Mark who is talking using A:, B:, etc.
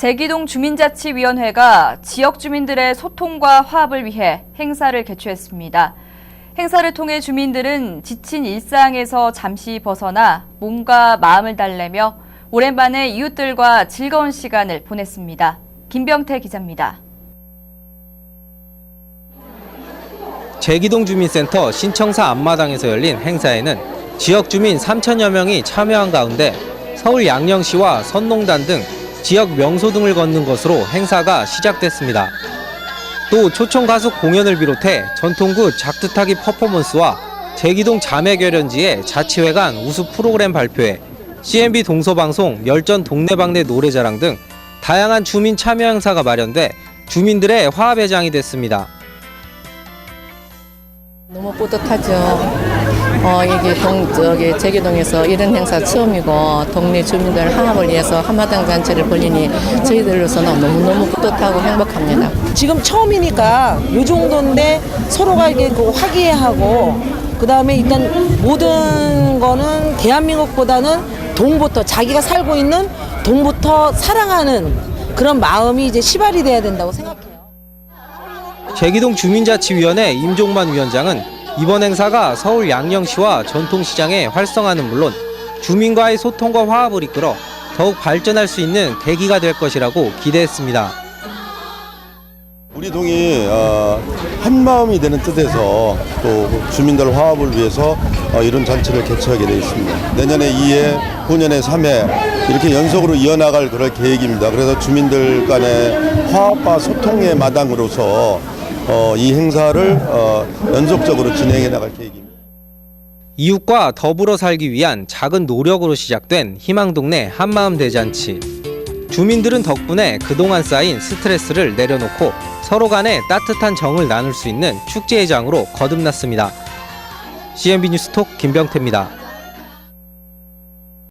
A: 제기동 주민자치위원회가 지역 주민들의 소통과 화합을 위해 행사를 개최했습니다. 행사를 통해 주민들은 지친 일상에서 잠시 벗어나 몸과 마음을 달래며 오랜만에 이웃들과 즐거운 시간을 보냈습니다. 김병태 기자입니다.
B: 제기동 주민센터 신청사 앞마당에서 열린 행사에는 지역 주민 3천여 명이 참여한 가운데 서울 양령시와 선농단 등 지역 명소 등을 걷는 것으로 행사가 시작됐습니다. 또 초청 가수 공연을 비롯해 전통구 작두타기 퍼포먼스와 제기동 자매결연지의 자치회관 우수 프로그램 발표회, CNB 동서방송 열전 동네방네 노래자랑 등 다양한 주민 참여 행사가 마련돼 주민들의 화합회장이 됐습니다.
C: 너무 뿌듯하죠. 어, 이게 동, 저기, 제기동에서 이런 행사 처음이고, 동네 주민들 화합을 위해서 한마당 잔치를 벌리니 저희들로서는 너무너무 뿌듯하고 행복합니다.
D: 지금 처음이니까 요 정도인데 서로가 이게 그 화기애애하고 그 다음에 일단 모든 거는 대한민국보다는 동부터 자기가 살고 있는 동부터 사랑하는 그런 마음이 이제 시발이 돼야 된다고 생각해요.
B: 제기동 주민자치위원회 임종만 위원장은 이번 행사가 서울 양령시와 전통시장의 활성화는 물론 주민과의 소통과 화합을 이끌어 더욱 발전할 수 있는 계기가 될 것이라고 기대했습니다.
E: 우리 동이 어, 한 마음이 되는 뜻에서 또 주민들 화합을 위해서 어, 이런 잔치를 개최하게 되어 있습니다. 내년에 2회, 후년에 3회 이렇게 연속으로 이어나갈 그럴 계획입니다. 그래서 주민들 간의 화합과 소통의 마당으로서 어, 이 행사를 어, 연속적으로 진행해 나갈 계획입니다.
B: 이웃과 더불어 살기 위한 작은 노력으로 시작된 희망동네 한마음 대잔치. 주민들은 덕분에 그동안 쌓인 스트레스를 내려놓고 서로 간에 따뜻한 정을 나눌 수 있는 축제회장으로 거듭났습니다. CNB 뉴스톡 김병태입니다.